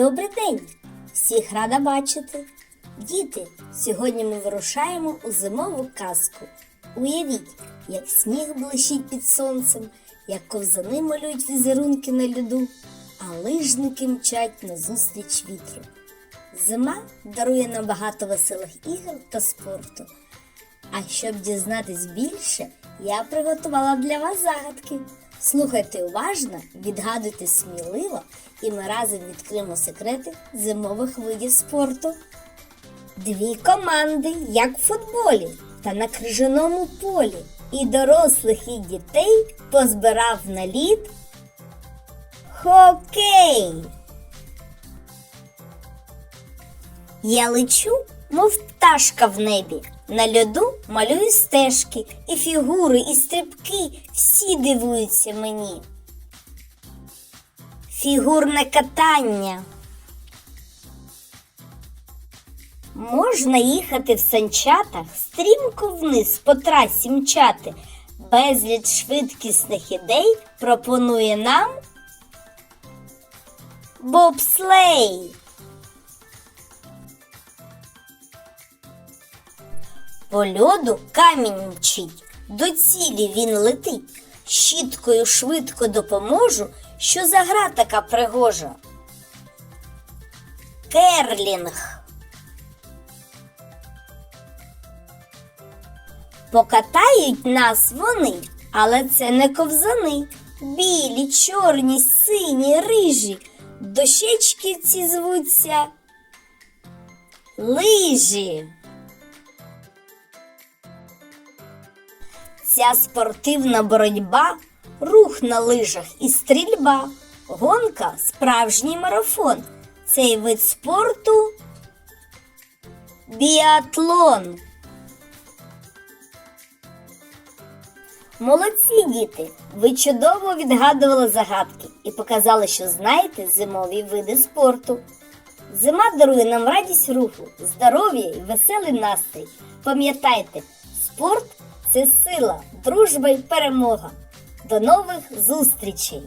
Добрий день! Всіх рада бачити! Діти, сьогодні ми вирушаємо у зимову казку. Уявіть, як сніг блищить під сонцем, як ковзани малюють візерунки на льоду, а лижники мчать назустріч вітру. Зима дарує нам багато веселих ігор та спорту. А щоб дізнатись більше, я приготувала для вас загадки. Слухайте уважно, відгадуйте сміливо, і ми разом відкриємо секрети зимових видів спорту. Дві команди, як в футболі, та на крижаному полі. І дорослих, і дітей позбирав на лід хокей. Я лечу, мов пташка в небі. На льоду малюю стежки, і фігури, і стрибки всі дивуються мені. Фігурне катання. Можна їхати в санчатах, стрімко вниз по трасі мчати. Безліч швидкісних ідей пропонує нам бобслей. По льоду камінь мчить, до цілі він летить. Щіткою швидко допоможу, що за гра така пригожа. Керлінг. Покатають нас вони, але це не ковзани. Білі, чорні, сині, рижі. Дощечківці звуться лижі. Ця спортивна боротьба, рух на лижах і стрільба, гонка справжній марафон. Цей вид спорту біатлон. Молодці діти! Ви чудово відгадували загадки і показали, що знаєте зимові види спорту. Зима дарує нам радість руху, здоров'я і веселий настрій. Пам'ятайте, спорт це сила, дружба і перемога. До нових зустрічей!